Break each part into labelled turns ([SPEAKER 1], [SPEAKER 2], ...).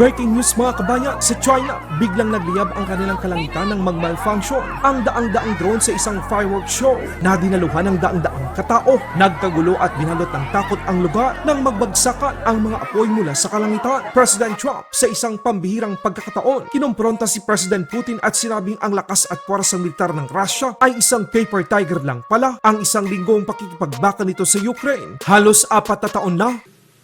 [SPEAKER 1] Breaking news mga kabayan, sa China, biglang nagliyab ang kanilang kalangitan ng mag-malfunction. Ang daang-daang drone sa isang fireworks show na dinaluhan ng daang-daang katao. Nagkagulo at binalot ng takot ang lugar nang magbagsakan ang mga apoy mula sa kalangitan. President Trump sa isang pambihirang pagkakataon, kinumpronta si President Putin at sinabing ang lakas at puwersang militar ng Russia ay isang paper tiger lang pala ang isang linggong pakikipagbaka nito sa Ukraine. Halos apat na taon na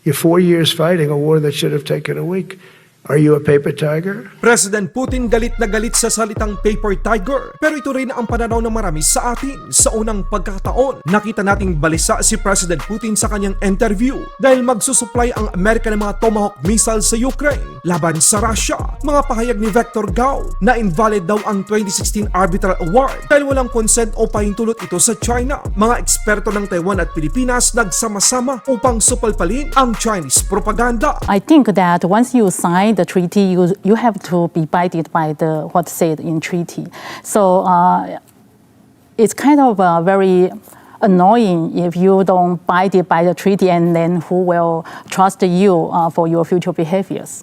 [SPEAKER 2] You're four years fighting a war that should have taken a week. Are you a paper tiger?
[SPEAKER 1] President Putin galit na galit sa salitang paper tiger. Pero ito rin ang pananaw ng marami sa atin sa unang pagkakataon. Nakita nating balisa si President Putin sa kanyang interview dahil magsusupply ang Amerika ng mga Tomahawk missiles sa Ukraine laban sa Russia. Mga pahayag ni Vector Gao na invalid daw ang 2016 Arbitral Award dahil walang consent o pahintulot ito sa China. Mga eksperto ng Taiwan at Pilipinas nagsama-sama upang supalpalin ang Chinese propaganda.
[SPEAKER 3] I think that once you sign the treaty, you you have to be guided by the what said in treaty. So uh, it's kind of uh, very annoying if you don't abide by the treaty, and then who will trust you uh, for your future behaviors?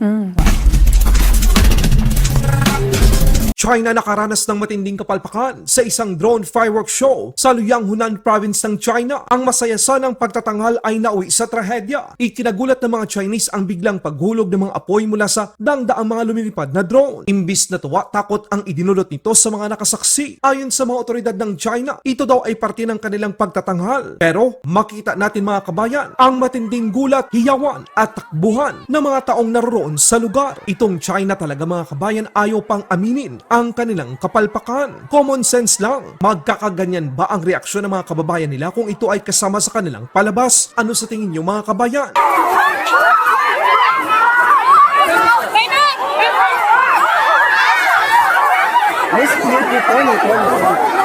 [SPEAKER 1] China nakaranas ng matinding kapalpakan sa isang drone fireworks show sa Luyang Hunan province ng China. Ang masaya sanang pagtatanghal ay nauwi sa trahedya. Ikinagulat ng mga Chinese ang biglang paghulog ng mga apoy mula sa dangdaang mga lumilipad na drone. Imbis na tuwa, takot ang idinulot nito sa mga nakasaksi. Ayon sa mga otoridad ng China, ito daw ay parte ng kanilang pagtatanghal. Pero makita natin mga kabayan, ang matinding gulat, hiyawan at takbuhan ng mga taong naroon sa lugar. Itong China talaga mga kabayan ayaw pang aminin ang kanilang kapalpakan. Common sense lang. Magkakaganyan ba ang reaksyon ng mga kababayan nila kung ito ay kasama sa kanilang palabas? Ano sa tingin niyo mga kabayan?
[SPEAKER 4] “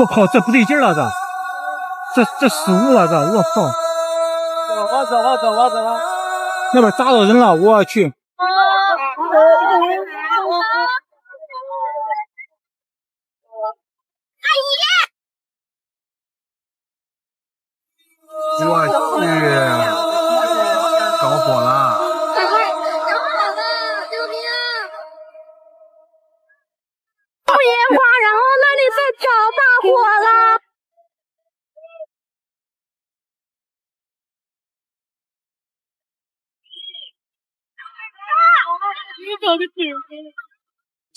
[SPEAKER 4] 我靠，这不对劲儿了，这，这这失误了，这，我靠！怎么怎么怎么怎么？那边砸到人了，我去！
[SPEAKER 5] 阿姨我去，You voted too.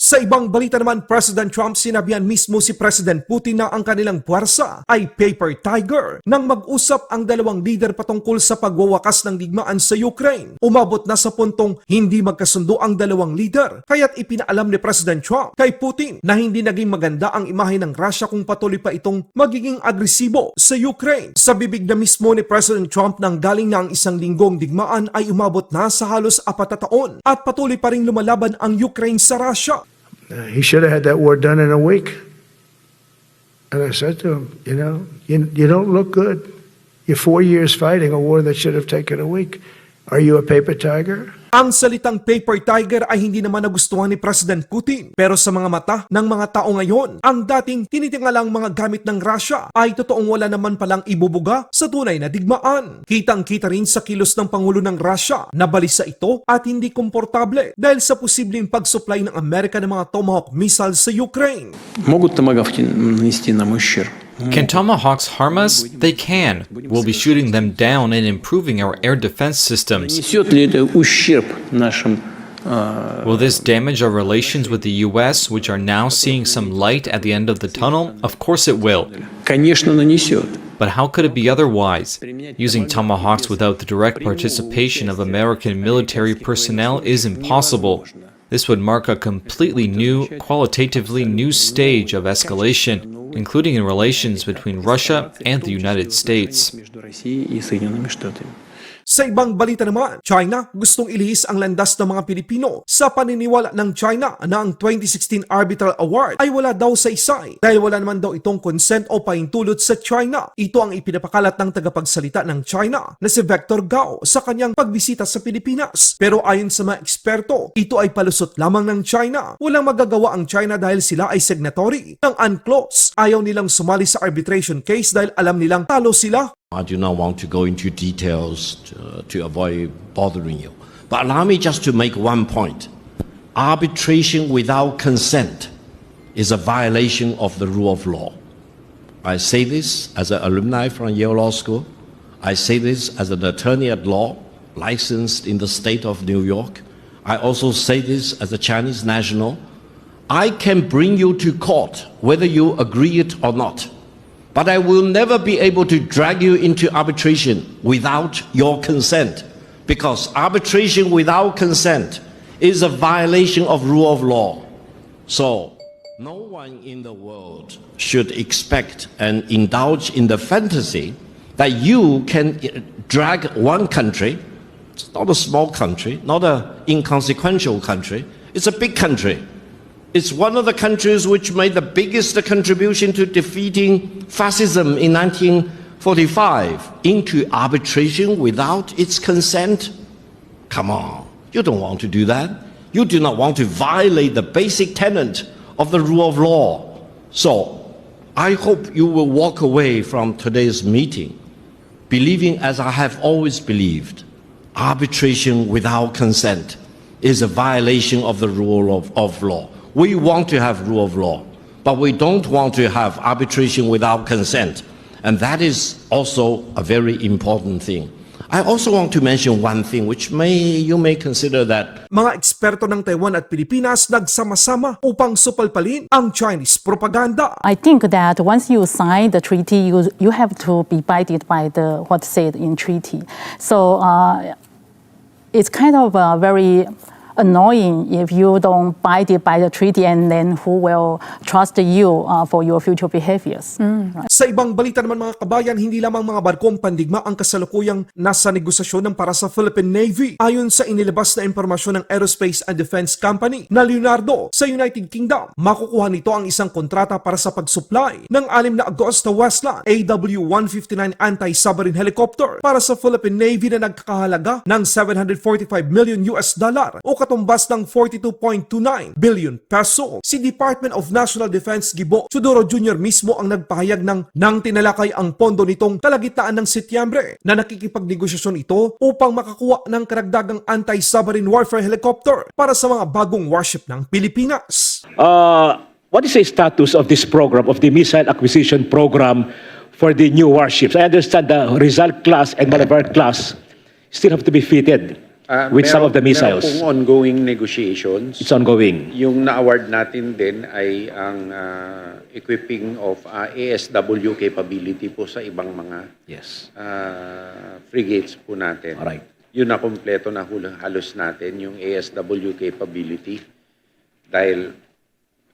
[SPEAKER 1] Sa ibang balita naman, President Trump sinabihan mismo si President Putin na ang kanilang puwersa ay paper tiger nang mag-usap ang dalawang leader patungkol sa pagwawakas ng digmaan sa Ukraine. Umabot na sa puntong hindi magkasundo ang dalawang leader kaya't ipinaalam ni President Trump kay Putin na hindi naging maganda ang imahe ng Russia kung patuloy pa itong magiging agresibo sa Ukraine. Sa bibig na mismo ni President Trump nang galing na ang isang linggong digmaan ay umabot na sa halos apat na taon at patuloy pa rin lumalaban ang Ukraine sa Russia.
[SPEAKER 2] Uh, he should have had that war done in a week. And I said to him, you know, you, you don't look good. You're four years fighting a war that should have taken a week. Are you a paper tiger?
[SPEAKER 1] Ang salitang paper tiger ay hindi naman nagustuhan ni President Putin. Pero sa mga mata ng mga tao ngayon, ang dating tinitingalang mga gamit ng Russia ay totoong wala naman palang ibubuga sa tunay na digmaan. Kitang-kita rin sa kilos ng Pangulo ng Russia na balisa ito at hindi komportable dahil sa posibleng pag-supply ng Amerika ng mga Tomahawk missiles sa Ukraine.
[SPEAKER 6] Могут томагавки нанести нам ущерб?
[SPEAKER 7] Can Tomahawks harm us? They can. We'll be shooting them down and improving our air defense systems. Will this damage our relations with the US, which are now seeing some light at the end of the tunnel? Of course it will. But how could it be otherwise? Using Tomahawks without the direct participation of American military personnel is impossible. This would mark a completely new, qualitatively new stage of escalation including in relations between Russia and the United States.
[SPEAKER 1] Sa ibang balita naman, China gustong ilihis ang landas ng mga Pilipino sa paniniwala ng China na ang 2016 Arbitral Award ay wala daw sa isay dahil wala naman daw itong consent o paintulot sa China. Ito ang ipinapakalat ng tagapagsalita ng China na si Vector Gao sa kanyang pagbisita sa Pilipinas. Pero ayon sa mga eksperto, ito ay palusot lamang ng China. Walang magagawa ang China dahil sila ay signatory ng UNCLOS. Ayaw nilang sumali sa arbitration case dahil alam nilang talo sila.
[SPEAKER 8] I do not want to go into details to, to avoid bothering you. But allow me just to make one point. Arbitration without consent is a violation of the rule of law. I say this as an alumni from Yale Law School. I say this as an attorney at law licensed in the state of New York. I also say this as a Chinese national. I can bring you to court whether you agree it or not. But I will never be able to drag you into arbitration without your consent. Because arbitration without consent is a violation of rule of law. So, no one in the world should expect and indulge in the fantasy that you can uh, drag one country, it's not a small country, not an inconsequential country, it's a big country. It's one of the countries which made the biggest contribution to defeating fascism in 1945 into arbitration without its consent. Come on, you don't want to do that. You do not want to violate the basic tenet of the rule of law. So, I hope you will walk away from today's meeting believing as I have always believed arbitration without consent is a violation of the rule of, of law. We want to have rule of law, but we don't want to have arbitration without consent. And that is also a very important thing. I also want to mention one thing which may you may consider that
[SPEAKER 1] Mga eksperto ng Taiwan at Pilipinas nagsama-sama upang supalpalin ang Chinese propaganda.
[SPEAKER 3] I think that once you sign the treaty, you, you have to be guided by the what's said in treaty. So uh, it's kind of a very annoying if you don't abide by the treaty and then who will trust you uh, for your future behaviors. Right.
[SPEAKER 1] Sa ibang balita naman mga kabayan, hindi lamang mga barkong pandigma ang kasalukuyang nasa negosasyon ng para sa Philippine Navy. Ayon sa inilabas na impormasyon ng Aerospace and Defense Company na Leonardo sa United Kingdom, makukuha nito ang isang kontrata para sa pag-supply ng anim na Agosta Westland AW-159 anti-submarine helicopter para sa Philippine Navy na nagkakahalaga ng 745 million US dollar o katumbas ng 42.29 billion peso. Si Department of National Defense Gibo Sudoro Jr. mismo ang nagpahayag ng nang tinalakay ang pondo nitong kalagitnaan ng Setyembre na nakikipagnegosasyon ito upang makakuha ng karagdagang anti-submarine warfare helicopter para sa mga bagong warship ng Pilipinas.
[SPEAKER 9] Uh, what is the status of this program, of the missile acquisition program for the new warships? I understand the Rizal class and Malabar class still have to be fitted
[SPEAKER 10] Ah,
[SPEAKER 9] with some of the missiles.
[SPEAKER 10] Meron pong ongoing negotiations.
[SPEAKER 9] It's ongoing.
[SPEAKER 10] Yung na-award natin din ay ang ah, equipping of ah, ASW capability po sa ibang mga
[SPEAKER 9] Yes.
[SPEAKER 10] ah, frigates po natin.
[SPEAKER 9] Alright.
[SPEAKER 10] Yun na kompleto na halos natin, yung ASW capability. Dahil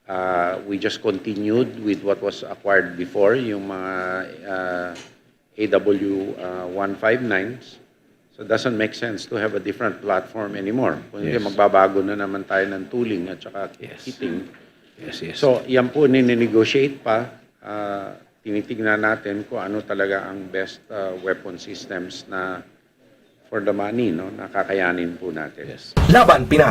[SPEAKER 10] ah, we just continued with what was acquired before, yung mga ah, AW ah, 159s. So it doesn't make sense to have a different platform anymore. Kung hindi,
[SPEAKER 9] Yes.
[SPEAKER 10] magbabago na naman tayo ng tooling at saka
[SPEAKER 9] Yes.
[SPEAKER 10] kitting.
[SPEAKER 9] Yes, yes.
[SPEAKER 10] So, yan po nini-negotiate pa. Ah, tinitignan natin kung ano talaga ang best ah, weapon systems na for the money, no, na kakayanin po natin.
[SPEAKER 9] yes.
[SPEAKER 1] Laban Pinas